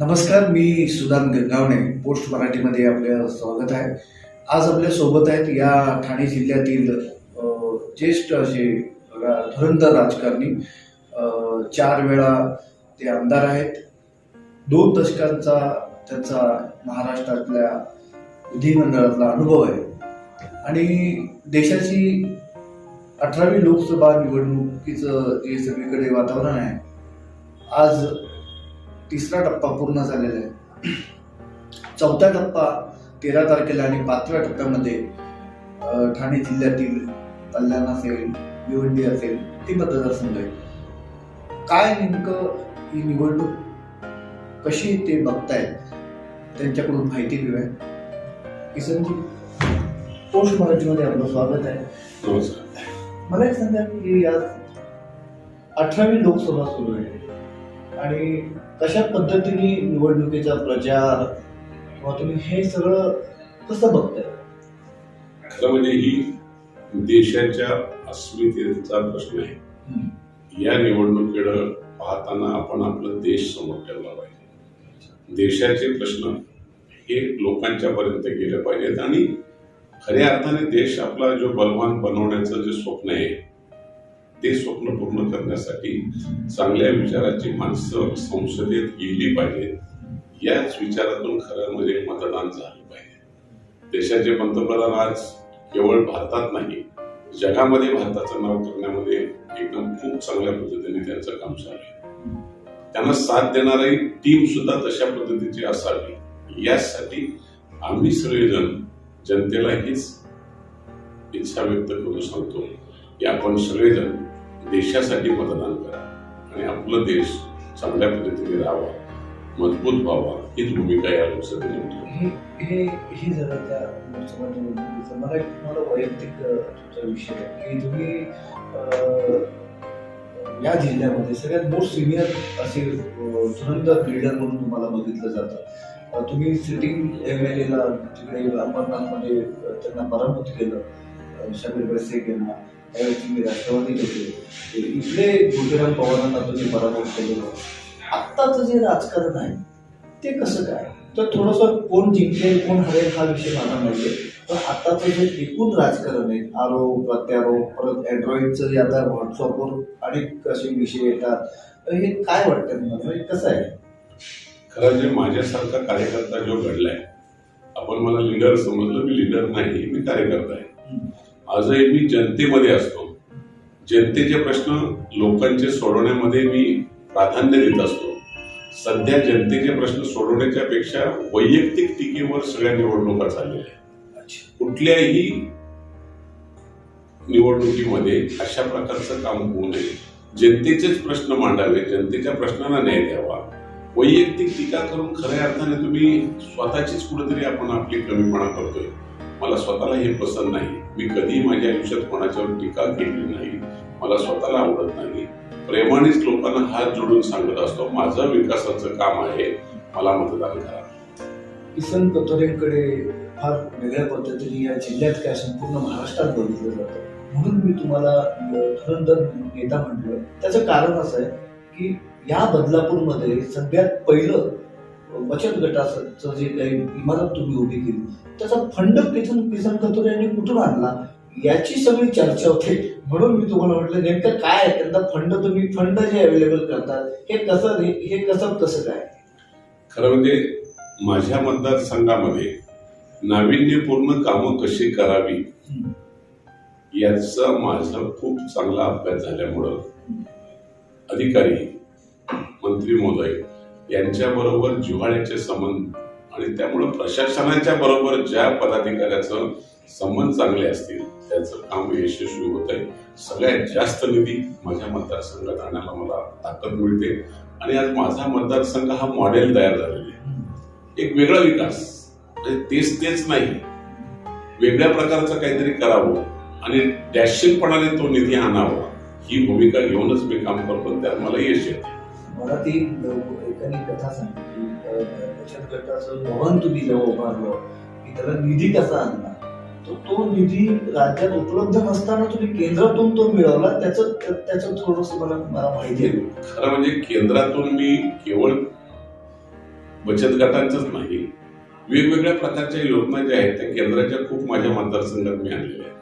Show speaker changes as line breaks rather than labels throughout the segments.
नमस्कार मी सुदान गंगावणे पोस्ट मराठीमध्ये आपल्या स्वागत आहे. आज आपल्यासोबत आहेत या ठाणे जिल्ह्यातील ज्येष्ठ असे धुरंधर राजकारणी चार वेळा ते आमदार आहेत. दोन दशकांचा त्यांचा महाराष्ट्रातल्या विधिमंडळातला अनुभव आहे. आणि देशाची अठरावी लोकसभा निवडणुकीचं जे सगळीकडे वातावरण आहे आज तिसरा टप्पा पूर्ण झालेला आहे. चौथा टप्पा तेरा तारखेला आणि पाचव्या टप्प्यामध्ये ठाणे जिल्ह्यातील कल्याण असेल भिवंडी असेल ते मतदारसंघ आहे. काय नेमकं ही निवडणूक कशी ते बघतायत? त्यांच्याकडून माहिती घेऊया. किसनजी पोस्ट मराठीमध्ये आपलं स्वागत आहे. मला एक सांगा की आज अठरावी लोकसभा सुरू आहे. आणि कशा पद्धतीने निवडणुकीचा प्रचार किंवा तुम्ही हे सगळं कसं बघताय?
खरं म्हणजे ही देशाच्या अस्मितेचा प्रश्न आहे. या निवडणुकीकडे पाहताना आपण आपला देश समोर ठेवला पाहिजे. देशाचे प्रश्न हे लोकांच्या पर्यंत गेले पाहिजेत आणि खऱ्या अर्थाने देश आपला जो बलवान बनवण्याचं जे स्वप्न आहे ते स्वप्न पूर्ण करण्यासाठी चांगल्या विचाराची माणसं संसदेत गेली पाहिजेत. याच विचारातून खरं म्हणजे मतदान झालं पाहिजे. देशाचे पंतप्रधान आज केवळ भारतात नाही जगामध्ये भारताचं नाव करण्यामध्ये एकदम खूप चांगल्या पद्धतीने त्यांचं काम चालू आहे. त्यांना साथ देणारी टीम सुद्धा तशा पद्धतीची असावी. यासाठी आम्ही सगळेजण जनतेला हीच इच्छा व्यक्त करू सांगतो की आपण सगळेजण देशासाठी मतदान करा. आणि आपलं देश चांगल्या पद्धतीने राहावा मजबूत व्हावा हीच भूमिका या लोकसभेने उठवली
हे हे हे जरा त्या लोकसभा निवडणुकीचं मला एक तुम्हाला वैयक्तिक तुमचा विषय आहे की तुम्ही या जिल्ह्यामध्ये सगळ्यात मोस्ट सिनियर असे धुरंधर लीडर म्हणून तुम्हाला बघितलं जातं. तुम्ही सिटिंग एम एल एला तिकडे अंबरनाथमध्ये त्यांना पराभूत केलं शबीर बसे केला. त्यावेळी तुम्ही राष्ट्रवादीत होते इकडे गुजराम पवारांना तुम्ही पराभूत केलेलं आत्ताचं जे राजकारण आहे ते कसं काय? तर थोडंसं कोण जिंकेल कोण हरेल हा विषय मला माहिती आहे. पण आताचं जे एकूण राजकारण आहे आरोप प्रत्यारोप परत अँड्रॉइडचं जे आता व्हॉट्सअपवर अनेक असे विषय येतात. तर हे काय वाटतं तुम्हाला? म्हणजे कसं आहे?
खरं जे माझ्यासारखा कार्यकर्ता जो घडलाय आपण मला लीडर समजलं मी लीडर नाही मी कार्यकर्ता आहे. आजही मी जनतेमध्ये असतो. जनतेचे प्रश्न लोकांचे सोडवण्यामध्ये मी प्राधान्य देत असतो. सध्या जनतेचे प्रश्न सोडवण्याच्या पेक्षा वैयक्तिक टीकेवर सगळ्या निवडणुका चाललेल्या आहेत. कुठल्याही निवडणुकीमध्ये अशा प्रकारचं काम होऊ नये. जनतेचेच प्रश्न मांडावे जनतेच्या प्रश्नांना न्याय द्यावा. वैयक्तिक टीका करून खऱ्या अर्थाने तुम्ही स्वतःचीच कुठेतरी आपण आपली कमीपणा करतोय. मला स्वतःला हे पसंत नाही. मी कधी माझ्या आयुष्यात कोणाच्यावर टीका केली नाही. मला स्वतःला आवडत नाही. प्रेमानेच लोकांना हात जोडून सांगत असतो माझं विकासाचं काम आहे मला मतदान करा.
किसन कथोरेंकडे फार वेगळ्या पद्धतीने या जिल्ह्यात काय संपूर्ण महाराष्ट्रात बघितलं जातं. म्हणून मी तुम्हाला धुरंधर नेता म्हटलं. त्याचं कारण असं आहे की या बदलापूरमध्ये सगळ्यात पहिलं बचत गटाचं जे काही इमारत तुम्ही उभी केली त्याचा फंड किसन किसन कथोरे यांनी कुठून आणला? याची सगळी चर्चा होते. म्हणून मी तुम्हाला म्हटलं नेमकं काय आहे? त्यांना फंड तुम्ही फंड जे अवेलेबल करतात हे कसं हे कसं कसं काय?
खरं म्हणजे माझ्या मतदारसंघामध्ये नाविन्यपूर्ण कामं कशी करावी याचा माझा खूप चांगला अभ्यास झाल्यामुळं अधिकारी मंत्री महोदय यांच्याबरोबर जिव्हाळ्याचे संबंध आणि त्यामुळं प्रशासनाच्या बरोबर ज्या पदाधिकाऱ्याचं संबंध चांगले असतील त्याचं काम यशस्वी होत आहे सगळ्यात जास्त निधी माझ्या मतदारसंघात आणायला मला ताकद मिळते. आणि आज माझा मतदारसंघ हा मॉडेल तयार झालेला आहे. एक वेगळा विकास. म्हणजे तेच तेच नाही. वेगळ्या प्रकारचं काहीतरी करावं आणि डॅशिंगपणाने तो निधी आणावा. ही भूमिका घेऊनच मी काम करतो त्यात मला यश येते
मला ती एकाने कथा सांगितली. बचत गटाचं भवन तुम्ही जेव्हा उभारलं की त्याला निधी कसा आणला? तर तो निधी राज्यात उपलब्ध नसताना तुम्ही केंद्रातून तो मिळवला त्याचं त्याचं थोडस मला मला माहिती आहे.
खरं म्हणजे केंद्रातून मी केवळ बचत गटांचंच नाही वेगवेगळ्या प्रकारच्या योजना ज्या आहेत त्या केंद्राच्या खूप माझ्या मतदारसंघात मी आणलेल्या आहेत.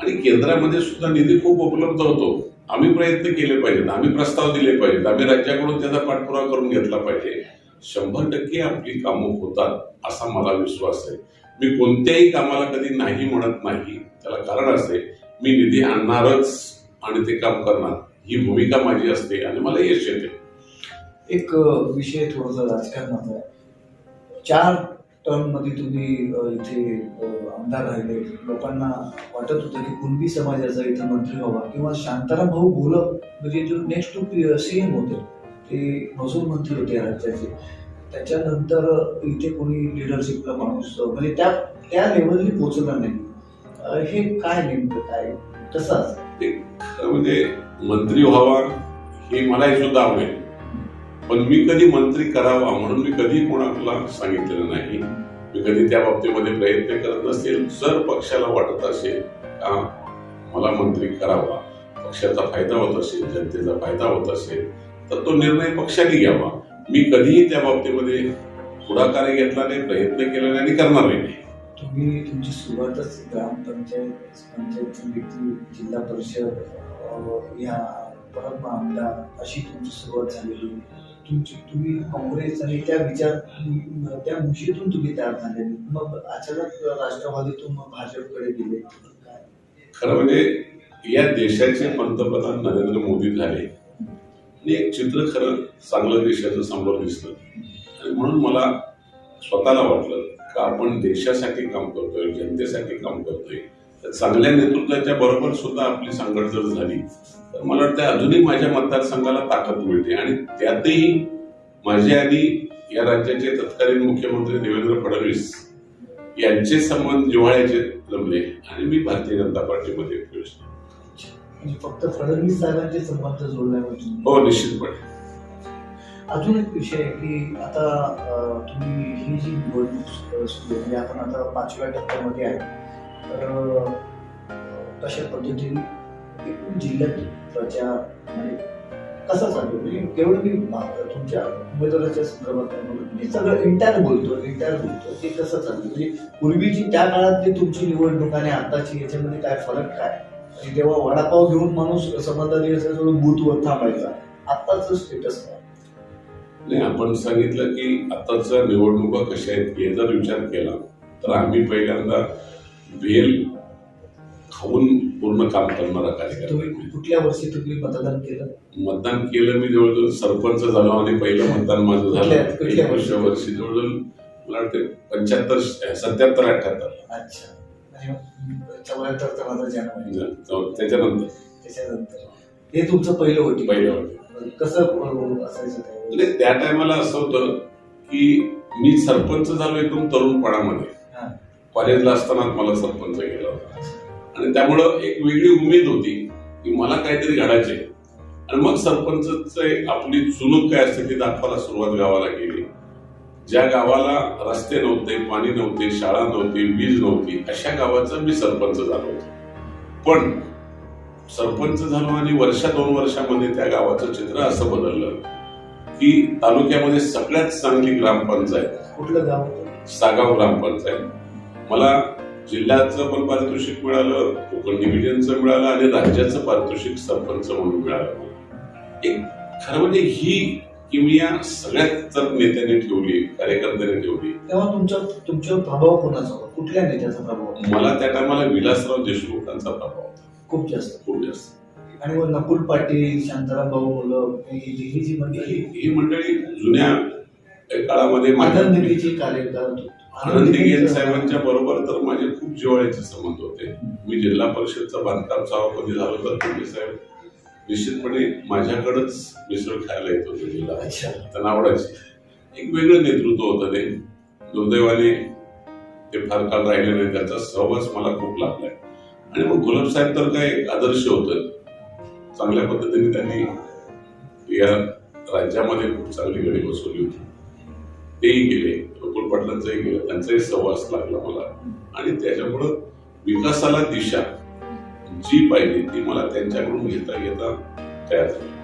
आणि केंद्रामध्ये सुद्धा निधी खूप उपलब्ध होतो. आम्ही प्रयत्न केले पाहिजेत आम्ही प्रस्ताव दिले पाहिजेत आम्ही राज्याकडून त्याचा पाठपुरावा करून घेतला पाहिजे. शंभर टक्के आपली कामं होतात असा मला विश्वास आहे. मी कोणत्याही कामाला कधी नाही म्हणत नाही त्याला कारण असते मी निधी आणणारच आणि ते काम करणार ही भूमिका माझी असते आणि मला यश येते.
एक विषय थोडासा राजकारणाचा आहे. चार टर्ममध्ये तुम्ही इथे आमदार राहिले. लोकांना वाटत होतं की कुणबी समाजाचा इथे मंत्री व्हावा किंवा शांताराम भाऊ भोलक म्हणजे जो नेक्स्ट टू सी एम होते ते महसूल मंत्री होते राज्याचे. त्याच्यानंतर इथे कोणी लिडरशिपला माणूस म्हणजे त्या त्या लेवलनी पोचणार नाही. हे काय नेमकं काय
तसंच? म्हणजे मंत्री व्हावा हे मलाही सुद्धा आवडेल. पण मी कधी मंत्री करावा म्हणून मी कधी कोणाला सांगितलेलं नाही. मी कधी त्या बाबतीमध्ये प्रयत्न करत नसेल. जर पक्षाला वाटत असेल का मला मंत्री करावा पक्षाचा फायदा होत असेल जनतेचा फायदा होत असेल तर तो निर्णय पक्षाने घ्यावा. मी कधीही त्या बाबतीमध्ये पुढाकार घेतला नाही प्रयत्न केला नाही आणि करणारही नाही.
तुम्ही तुमची सुरुवातच ग्रामपंचायत पंचायत समिती जिल्हा परिषद या परत आमदार अशी तुमची सुरुवात झालेली. तुमची तुम्ही काँग्रेस आणि त्या विचार त्या मुशीतून तुम्ही तयार झाले. मग अचानक राष्ट्रवादीतून मग भाजपकडे गेले.
खरं म्हणजे या देशाचे पंतप्रधान नरेंद्र मोदी झाले. आणि एक चित्र खरं चांगलं देशाचं समोर दिसलं. आणि म्हणून मला स्वतःला वाटलं का आपण देशासाठी काम करतोय जनतेसाठी काम करतोय. चांगल्या नेतृत्वाच्या बरोबर सुद्धा आपली सांगड जर झाली तर मला वाटतं अजूनही माझ्या मतदारसंघाला ताकद मिळते. आणि त्यातही माझे आणि या राज्याचे तत्कालीन मुख्यमंत्री देवेंद्र फडणवीस यांचे संबंध जिव्हाळ्याचे जमले आणि मी भारतीय जनता पार्टीमध्ये प्रवेश
म्हणजे फक्त फडणवीस साहेबांचे संबंध जोडल्यावर
हो निश्चितपणे.
अजून एक विषय आहे की आता तुम्ही ही जी निवडणूक सुरू आहे म्हणजे आपण आता पाचव्या टप्प्यामध्ये आहे. तर तशा पद्धतीने एकूण जिल्ह्यात प्रचार म्हणजे कसा चालू म्हणजे केवळ मी तुमच्या उमेदवाराच्या संदर्भात मी सगळं इंटायर बोलतो इंटायर बोलतो ते कसं चालू म्हणजे पूर्वीची त्या काळातली तुमची निवडणूक आणि आताची याच्यामध्ये काय फरक काय? आणि तेव्हा वडापाव घेऊन माणूस समाधानी असं बूथवर थांबायचा. आत्ताच स्टेटस काय?
नाही आपण सांगितलं की आताच्या निवडणुका कशा आहेत हे जर विचार केला तर आम्ही पहिल्यांदा भेल खाऊन पूर्ण काम करणारा कार्यक्रम
तुम्ही कुठल्या वर्षी तुम्ही मतदान केलं?
मतदान केलं मी जवळजवळ सरपंच झालो आणि पहिलं मतदान माझं झालं. एक वर्ष जवळजवळ मला वाटतं पंच्याहत्तर सत्याहत्तर अठ्याहत्तर.
माझा जन्म आहे
त्याच्यानंतर.
त्याच्यानंतर. हे तुमचं पहिलं होती.
पहिलं होतं.
कसं असायचं?
म्हणजे त्या टायमाला असं होतं की मी सरपंच झालो एकदम तरुणपणामध्ये. कॉलेजला असतानाच मला सरपंच केला होता. आणि त्यामुळं एक वेगळी उमेद होती की मला काहीतरी घडायचे आणि मग सरपंचचे आपली चुनूक काय असते ती दाखवायला सुरुवात गावाला केली ज्या गावाला रस्ते नव्हते पाणी नव्हते शाळा नव्हती वीज नव्हती अशा गावाचा मी सरपंच झालो होतो. पण सरपंच झालो आणि वर्षा दोन वर्षामध्ये त्या गावाचं चित्र असं बदललं की तालुक्यामध्ये सगळ्यात चांगली ग्रामपंचायत
कुठलं गाव
सागाव ग्रामपंचायत. मला जिल्ह्याचं पण पारितोषिक मिळालं कोकण डिव्हिजनचं मिळालं आणि राज्याचं पारितोषिक सरपंच म्हणून मिळालं. एक खरं म्हणजे ही किमया सगळ्यात जर नेत्यांनी ठेवली कार्यकर्त्यांनी ठेवली.
तेव्हा तुमच्या तुमच्यावर प्रभाव कोणाचा होता? कुठल्या नेत्याचा प्रभाव
मला त्या टायमाला विलासराव देशमुखांचा प्रभाव होता.
खूप जास्त.
खूप जास्त.
आणि मग नकुल पाटील शांताराम भाऊ मुलं ही जी मंडळी.
ही मंडळी जुन्या काळामध्ये माझ्या
आनंदीची कार्यकाळ होती.
आनंदी गेल साहेबांच्या बरोबर तर माझे खूप जिव्हाळ्याचे संबंध होते. मी जिल्हा परिषदचा बांधकाम सभापती झालो तर तुम्ही साहेब. निश्चितपणे माझ्याकडंच मिसळ खायला येत होते जिल्हा. त्यांना आवडायचे एक वेगळं नेतृत्व होतं ते. दुर्दैवाने ते फार काळ राहिले नाही त्याचा सहवास मला खूप लाभलाय आणि मग गुलाब साहेब तर काय आदर्श होतं. चांगल्या पद्धतीने त्यांनी या राज्यामध्ये खूप चांगली गडी बसवली होती. तेही गेले प्रफुल्ल गेलं त्यांचाही सहवास लागला मला. आणि त्याच्यामुळं विकासाला दिशा जी पाहिजे ती मला त्यांच्याकडून घेता घेता तयार झाली.